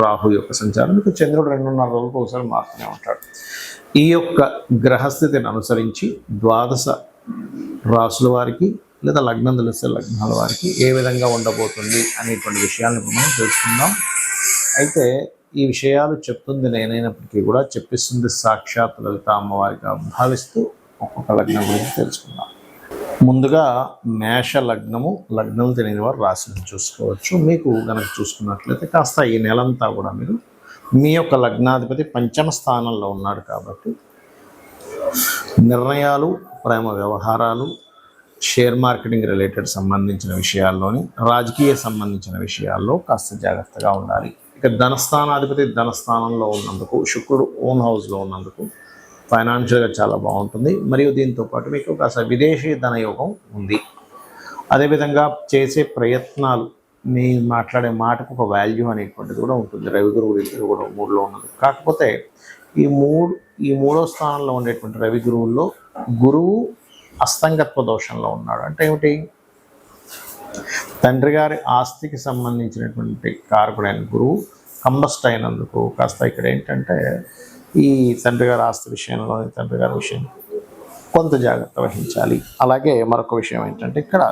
రాహు యొక్క సంచారం. ఇక చంద్రుడు రెండున్నర రోజులకు ఒకసారి మారుతూనే ఉంటాడు. ఈ యొక్క గ్రహస్థితిని అనుసరించి ద్వాదశ రాసుల వారికి లేదా లగ్నం తెలిస్తే లగ్నాల వారికి ఏ విధంగా ఉండబోతుంది అనేటువంటి విషయాలను మనం తెలుసుకుందాం. అయితే ఈ విషయాలు చెప్తుంది నేనైనప్పటికీ కూడా చెప్పిస్తుంది సాక్షాత్ లలిత అమ్మవారిగా భావిస్తూ ఒక్కొక్క లగ్నం గురించి తెలుసుకుందాం. ముందుగా మేష లగ్నము లగ్నం తెలియని వారు రాశిని చూసుకోవచ్చు. మీకు గనక చూసుకున్నట్లయితే కాస్త ఈ నెలంతా కూడా మీరు మీ యొక్క లగ్నాధిపతి పంచమ స్థానంలో ఉన్నాడు కాబట్టి నిర్ణయాలు ప్రేమ వ్యవహారాలు షేర్ మార్కెటింగ్ రిలేటెడ్ సంబంధించిన విషయాల్లోని రాజకీయ సంబంధించిన విషయాల్లో కాస్త జాగ్రత్తగా ఉండాలి. ఇక ధనస్థానాధిపతి ధనస్థానంలో ఉన్నందుకు శుక్రుడు ఓన్ హౌస్లో ఉన్నందుకు ఫైనాన్షియల్గా చాలా బాగుంటుంది. మరియు దీంతో పాటు మీకు కాస్త విదేశీ ధనయోగం ఉంది. అదేవిధంగా చేసే ప్రయత్నాలు మీ మాట్లాడే మాటకు ఒక వాల్యూ అనేటువంటిది కూడా ఉంటుంది. రవి గురువు ఇద్దరు కూడా మూడులో ఉన్నది. కాకపోతే ఈ మూడు ఈ మూడో స్థానంలో ఉండేటువంటి రవి గురువుల్లో గురువు అస్తంగత్వ దోషంలో ఉన్నాడు. అంటే ఏమిటి? తండ్రి గారి ఆస్తికి సంబంధించినటువంటి కారకుడైన గురువు కంబస్ట్ అయినందుకు కాస్త ఇక్కడ ఏంటంటే ఈ తండ్రి గారి ఆస్తి విషయంలో తండ్రి గారి విషయం కొంత జాగ్రత్త వహించాలి. అలాగే మరొక విషయం ఏంటంటే ఇక్కడ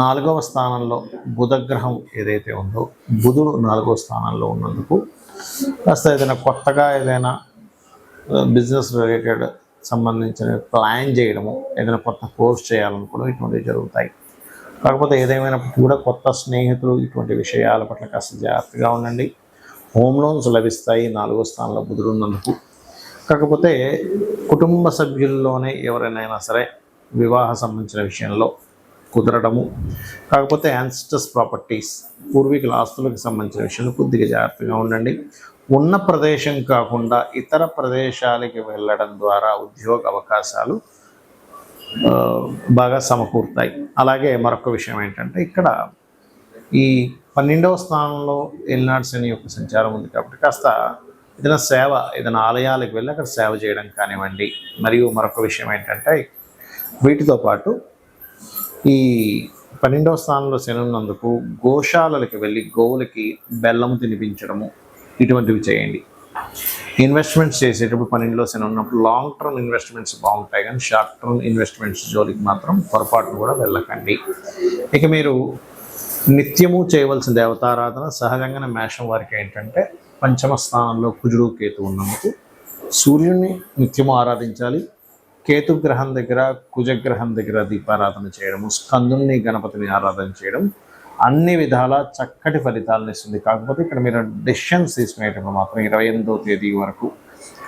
నాలుగవ స్థానంలో బుధగ్రహం ఏదైతే ఉందో బుధుడు నాలుగవ స్థానంలో ఉన్నందుకు కాస్త ఏదైనా కొత్తగా ఏదైనా బిజినెస్ రిలేటెడ్ సంబంధించిన ప్లాన్ చేయడము ఏదైనా కొత్త కోర్స్ చేయాలనుకోవడం ఇటువంటివి జరుగుతాయి. కాకపోతే ఏదేమైనప్పటికీ కూడా కొత్త స్నేహితులు ఇటువంటి విషయాల పట్ల కాస్త జాగ్రత్తగా ఉండండి. హోమ్ లోన్స్ లభిస్తాయి నాలుగో స్థానంలో బుధుడున్నందుకు కాకపోతే కుటుంబ సభ్యుల్లోనే ఎవరైనా సరే వివాహ సంబంధించిన విషయంలో కుదరడము. కాకపోతే యాన్స్టర్స్ ప్రాపర్టీస్ పూర్వీకుల ఆస్తులకు సంబంధించిన విషయంలో కొద్దిగా జాగ్రత్తగా ఉండండి. ఉన్న ప్రదేశం కాకుండా ఇతర ప్రదేశాలకి వెళ్ళడం ద్వారా ఉద్యోగ అవకాశాలు బాగా సమకూరుతాయి. అలాగే మరొక విషయం ఏంటంటే ఇక్కడ ఈ పన్నెండవ స్థానంలో ఎల్నాడు శని యొక్క సంచారం ఉంది కాబట్టి కాస్త ఏదైనా సేవ ఏదైనా ఆలయాలకు వెళ్ళి అక్కడ సేవ చేయడం కానివ్వండి. మరియు మరొక విషయం ఏంటంటే వీటితో పాటు ఈ పన్నెండవ స్థానంలో శని ఉన్నందుకు గోశాలలకు వెళ్ళి గోవులకి బెల్లము తినిపించడము ఇటువంటివి చేయండి. ఇన్వెస్ట్మెంట్స్ చేసేటప్పుడు పన్నెండులో శని ఉన్నప్పుడు లాంగ్ టర్మ్ ఇన్వెస్ట్మెంట్స్ బాగుంటాయి. కానీ షార్ట్ టర్మ్ ఇన్వెస్ట్మెంట్స్ జోలికి మాత్రం పొరపాటును కూడా వెళ్ళకండి. ఇక మీరు నిత్యము చేయవలసిన దేవతారాధన సహజంగానే మేషం వారికి ఏంటంటే పంచమ స్థానంలో కుజుడు కేతు ఉన్నందుకు సూర్యుడిని నిత్యము ఆరాధించాలి. కేతు గ్రహం దగ్గర కుజగ్రహం దగ్గర దీపారాధన చేయడము స్కందుని గణపతిని ఆరాధన చేయడం అన్ని విధాల చక్కటి ఫలితాలను ఇస్తుంది. కాకపోతే ఇక్కడ మీరు డెసిషన్స్ తీసుకునేటప్పుడు మాత్రం ఇరవై ఎనిమిదో తేదీ వరకు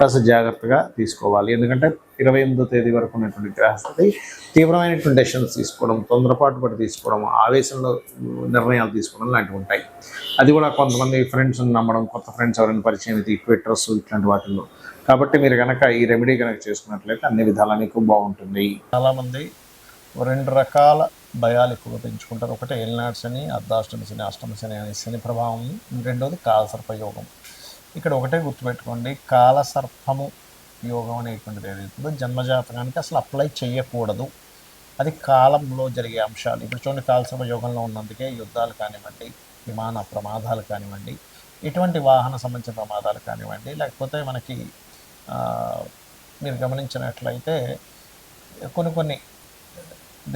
కాస్త జాగ్రత్తగా తీసుకోవాలి. ఎందుకంటే ఇరవై ఎనిమిదో తేదీ వరకు ఉన్నటువంటి గ్రహస్థితి తీవ్రమైనటువంటి డెసిషన్స్ తీసుకోవడం తొందరపాటు పడి తీసుకోవడం ఆవేశంలో నిర్ణయాలు తీసుకోవడం లాంటివి ఉంటాయి. అది కూడా కొంతమంది ఫ్రెండ్స్ని నమ్మడం కొత్త ఫ్రెండ్స్ ఎవరైనా పరిచయం అయితే ట్విట్టర్స్ ఇట్లాంటి వాటిల్లో. కాబట్టి మీరు కనుక ఈ రెమెడీ కనుక చేసుకున్నట్లయితే అన్ని విధాలా మీకు బాగుంటుంది. చాలామంది రెండు రకాల భయాలు ఎక్కువగా పెంచుకుంటారు. ఒకటి ఎల్నాడ్స్ అని అర్ధాష్టమి శని అష్టమి శని అనే శని ప్రభావం. రెండోది కాలసర్ప యోగం ఇక్కడ ఒకటే గుర్తుపెట్టుకోండి కాలసర్పము యోగం అనేటువంటిది ఏదైతుందో జన్మజాతకానికి అసలు అప్లై చేయకూడదు. అది కాలంలో జరిగే అంశాలు. ఇప్పుడు చూడండి కాలసర్ప యోగంలో ఉన్నందుకే యుద్ధాలు కానివ్వండి విమాన ప్రమాదాలు కానివ్వండి ఇటువంటి వాహన సంబంధించిన ప్రమాదాలు కానివ్వండి లేకపోతే మనకి మీరు గమనించినట్లయితే కొన్ని కొన్ని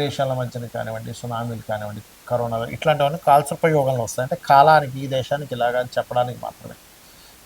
దేశాల మధ్యన కానివ్వండి సునామీలు కానివ్వండి కరోనా ఇట్లాంటివన్నీ కాల్సర్ప యోగంలో వస్తాయి. అంటే కాలానికి ఈ దేశానికి ఇలాగా అని చెప్పడానికి మాత్రమే.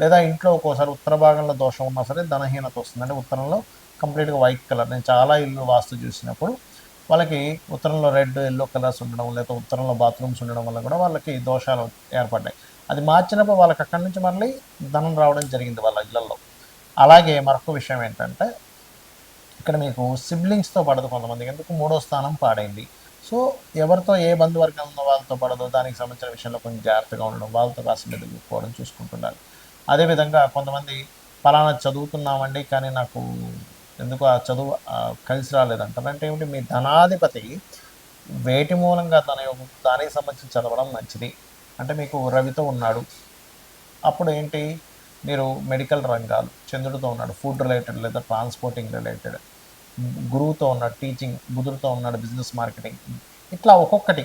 లేదా ఇంట్లో ఒక్కోసారి ఉత్తర భాగంలో దోషం ఉన్నా సరే ధనహీనత వస్తుంది. అంటే ఉత్తరంలో కంప్లీట్గా వైట్ కలర్ నేను చాలా ఇల్లు వాస్తు చూసినప్పుడు వాళ్ళకి ఉత్తరంలో రెడ్ ఎల్లో కలర్స్ ఉండడం లేదా ఉత్తరంలో బాత్రూమ్స్ ఉండడం వల్ల కూడా వాళ్ళకి దోషాలు ఏర్పడ్డాయి. అది మార్చినప్పుడు వాళ్ళకి అక్కడి నుంచి మళ్ళీ ధనం రావడం జరిగింది వాళ్ళ ఇళ్ళలో. అలాగే మరొక విషయం ఏంటంటే ఇక్కడ మీకు సిబ్లింగ్స్తో పడదు కొంతమందికి. ఎందుకు? మూడో స్థానం పాడైంది. సో ఎవరితో ఏ బంధువర్గం ఉందో వాళ్ళతో పడదో? దానికి సంబంధించిన విషయంలో కొంచెం జాగ్రత్తగా ఉండడం వాళ్ళతో కాస్త మెదులుకోవడం చూసుకుంటున్నారు. అదేవిధంగా కొంతమంది ఫలానా చదువుతున్నామండి కానీ నాకు ఎందుకు ఆ చదువు కలిసి రాలేదంటారు అంటే ఏమిటి మీ ధనాధిపతి వేటి మూలంగా తన యొక్క దానికి సంబంధించి చదవడం మంచిది. అంటే మీకు రవితో ఉన్నాడు. అప్పుడు ఏంటి మీరు మెడికల్ రంగాలు చంద్రుడితో ఉన్నాడు ఫుడ్ రిలేటెడ్ లేదా ట్రాన్స్పోర్టింగ్ రిలేటెడ్ గురువుతో ఉన్నాడు టీచింగ్ బుధుడితో ఉన్నాడు బిజినెస్ మార్కెటింగ్ ఇట్లా ఒక్కొక్కటి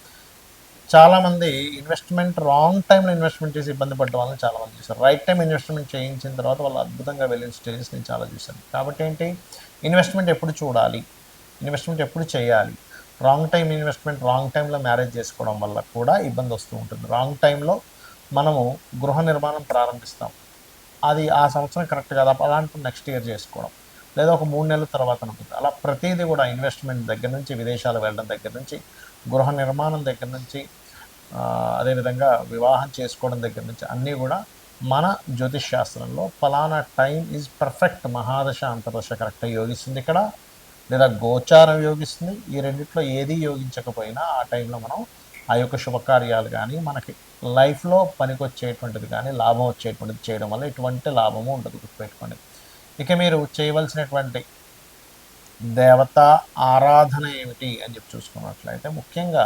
చాలామంది ఇన్వెస్ట్మెంట్ రాంగ్ టైంలో ఇన్వెస్ట్మెంట్ చేసి ఇబ్బంది పడ్డ వాళ్ళని చాలామంది చూశారు. రైట్ టైం ఇన్వెస్ట్మెంట్ చేయించిన తర్వాత వాళ్ళు అద్భుతంగా వెళ్ళిన స్టేజెస్ నేను చాలా చూశాను. కాబట్టి ఏంటి? ఇన్వెస్ట్మెంట్ ఎప్పుడు చూడాలి? ఇన్వెస్ట్మెంట్ ఎప్పుడు చేయాలి? రాంగ్ టైం ఇన్వెస్ట్మెంట్ రాంగ్ టైంలో మ్యారేజ్ చేసుకోవడం వల్ల కూడా ఇబ్బంది వస్తూ ఉంటుంది. రాంగ్ టైంలో మనము గృహ నిర్మాణం ప్రారంభిస్తాం. అది ఆ సంవత్సరం కరెక్ట్ కదా. అలాంటి నెక్స్ట్ ఇయర్ చేసుకోవడం. లేదా ఒక మూడు నెలల తర్వాత ఉంటుంది అలా ప్రతిదీ కూడా ఇన్వెస్ట్మెంట్ దగ్గర నుంచి విదేశాలు వెళ్ళడం దగ్గర నుంచి గృహ నిర్మాణం దగ్గర నుంచి అదేవిధంగా వివాహం చేసుకోవడం దగ్గర నుంచి అన్నీ కూడా మన జ్యోతిష్ శాస్త్రంలో ఫలానా టైం ఈజ్ పర్ఫెక్ట్ మహాదశ అంతర్దశ కరెక్ట్గా యోగిస్తుంది ఇక్కడ. లేదా గోచారం యోగిస్తుంది. ఈ రెండిట్లో ఏది యోగించకపోయినా ఆ టైంలో మనం ఆ యొక్క శుభకార్యాలు కానీ మనకి లైఫ్లో పనికొచ్చేటువంటిది కానీ లాభం వచ్చేటువంటిది చేయడం వల్ల ఎటువంటి లాభము ఉండదు గుర్తుపెట్టుకోండి. ఇక మీరు చేయవలసినటువంటి దేవత ఆరాధన ఏమిటి అని చెప్పి చూసుకున్నట్లయితే ముఖ్యంగా